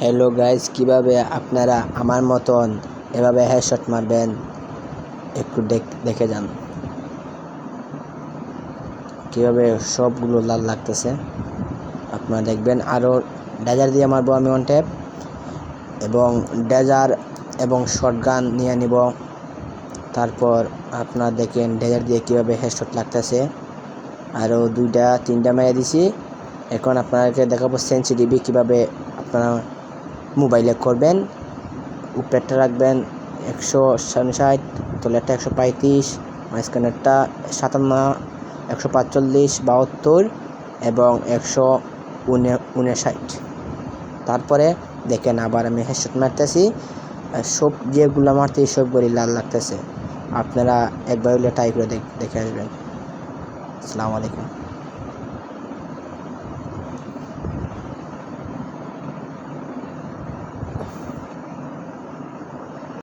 Hello guys কীভাবে আপনারা আমার মতন এভাবে হেডশট মারবেন? একটু দেখ- যান। কীভাবে সবগুলো লাল লাগতেছে? আপনারা দেখবেন আরও ডেজার দিয়ে মারবো আমি ওয়ান ট্যাপ এবং ডেজার এবং শটগান নিয়ে নিব। তারপর আপনারা দেখেন ডেজার দিয়ে কীভাবে হেডশট লাগতেছে। আরও দুইটা, তিনটা মেরে দিছি। এখন আপনাকে দেখাবো সেন্সিটিভি কীভাবে আপনারা মোবাইলে করবেন, উপরেরটা রাখবেন একশো ষাট, তলেরটা একশো পঁয়ত্রিশ, মাঝখানেরটা সাতান্ন, একশো পাঁচচল্লিশ, বাহাত্তর এবং একশো উনে, উনষাট। তারপরে দেখেন আবার আমি হেডশট মারতেছি। সব যেগুলো মারতে সবগুলি লাল লাগতেছে। আপনারা একবার হলে ট্রাই করে দেখে আসবেন। আসসালামু আলাইকুম।